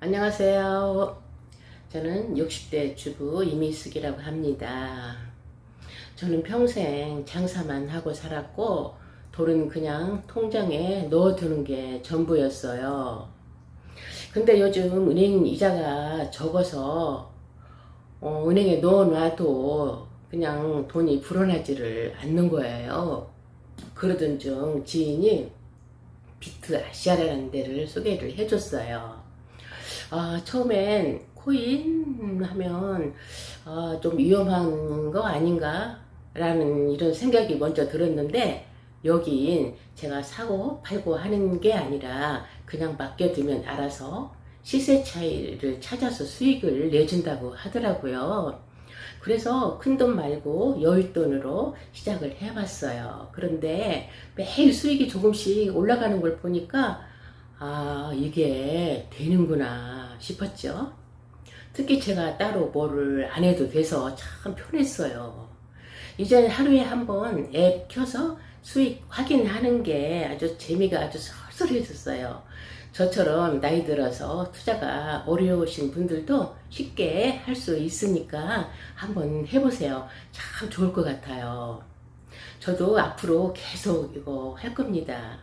안녕하세요. 저는 60대 주부 이미숙이라고 합니다. 저는 평생 장사만 하고 살았고 돈은 그냥 통장에 넣어두는 게 전부였어요. 근데 요즘 은행 이자가 적어서 어, 은행에 넣어놔도 그냥 돈이 불어나지를 않는 거예요. 그러던 중 지인이 비트 아시아라는 데를 소개를 해줬어요. 아, 처음엔 코인 하면 아, 좀 위험한 거 아닌가? 라는 이런 생각이 먼저 들었는데 여긴 제가 사고 팔고 하는 게 아니라 그냥 맡겨두면 알아서 시세 차이를 찾아서 수익을 내준다고 하더라고요. 그래서 큰 돈 말고 여윳돈으로 시작을 해봤어요. 그런데 매일 수익이 조금씩 올라가는 걸 보니까 아, 이게 되는구나 싶었죠. 특히 제가 따로 뭐를 안 해도 돼서 참 편했어요. 이제 하루에 한 번 앱 켜서 수익 확인하는 게 아주 재미가 아주 쏠쏠해졌어요. 저처럼 나이 들어서 투자가 어려우신 분들도 쉽게 할 수 있으니까 한번 해보세요. 참 좋을 것 같아요. 저도 앞으로 계속 이거 할 겁니다.